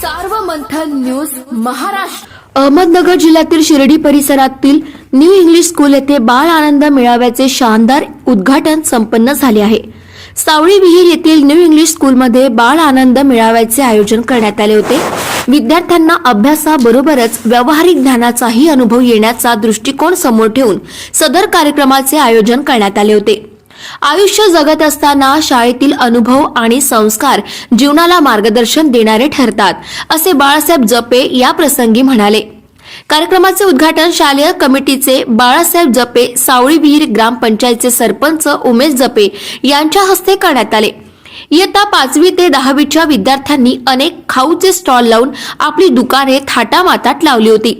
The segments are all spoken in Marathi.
सार्वमंथन न्यूज महाराष्ट्र. अहमदनगर जिल्ह्यातील शिर्डी परिसरातील न्यू इंग्लिश स्कूल येथे बाळ आनंद मेळाव्याचे शानदार उद्घाटन संपन्न झाले आहे. सावळी विहीर येथील न्यू इंग्लिश स्कूलमध्ये बाळ आनंद मेळाव्याचे आयोजन करण्यात आले होते. विद्यार्थ्यांना अभ्यासाबरोबरच व्यावहारिक ज्ञानाचाही अनुभव येण्याचा दृष्टिकोन समोर ठेवून सदर कार्यक्रमाचे आयोजन करण्यात आले होते. आयुष्य जगत असताना शाळेतील अनुभव आणि संस्कार जीवनाला मार्गदर्शन देणारे ठरतात असे बाळासाहेब जपे या प्रसंगी म्हणाले. कार्यक्रमाचे उद्घाटन शालेय कमिटीचे बाळासाहेब जपे सावळी विहीर ग्रामपंचायतचे सरपंच उमेश जपे यांच्या हस्ते करण्यात आले. इयत्ता पाचवी ते दहावीच्या विद्यार्थ्यांनी अनेक खाऊचे स्टॉल लावून आपली दुकाने थाटामातात लावली होती.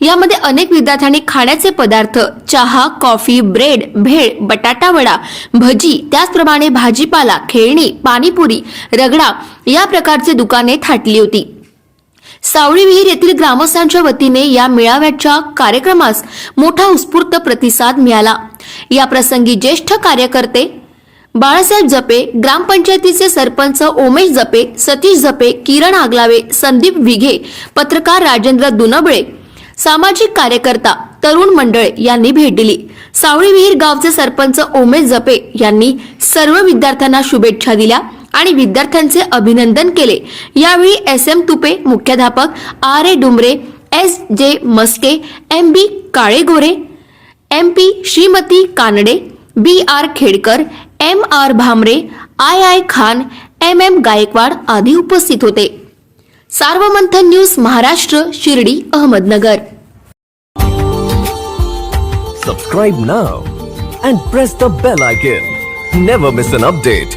यामध्ये अनेक विद्यार्थ्यांनी खाण्याचे पदार्थ चहा कॉफी ब्रेड भेळ बटाटा वडा भजी त्याचप्रमाणे भाजीपाला खेळणी पाणीपुरी रगडा या प्रकारची दुकाने थाटली होती. सावळी विहीर येथील ग्रामस्थांच्या वतीने या मेळाव्याच्या कार्यक्रमास मोठा उत्स्फूर्त प्रतिसाद मिळाला. या प्रसंगी ज्येष्ठ कार्यकर्ते बाळासाहेब जपे ग्रामपंचायतीचे सरपंच ओमेश जपे सतीश जपे किरण आगलावे संदीप विघे पत्रकार राजेंद्र दुनबळे सामाजिक कार्यकर्ता तरुण मंडळ यांनी भेट दिली. सावळी विहीर गावचे सरपंच ओमेश जपे यांनी सर्व विद्यार्थ्यांना शुभेच्छा दिल्या. आणि विद्यार्थ्यांचे अभिनंदन केले. यावेळी एस एम तुपे मुख्याध्यापक R A Dumre S J Maske M B Kalegore M P Shrimati Kanade B R Khedkar M R Bhamre I I Khan M M Gaikwad आदी उपस्थित होते. Sarvamanthan news Maharashtra Shirdi Ahmednagar. Subscribe now and press the bell icon never miss an update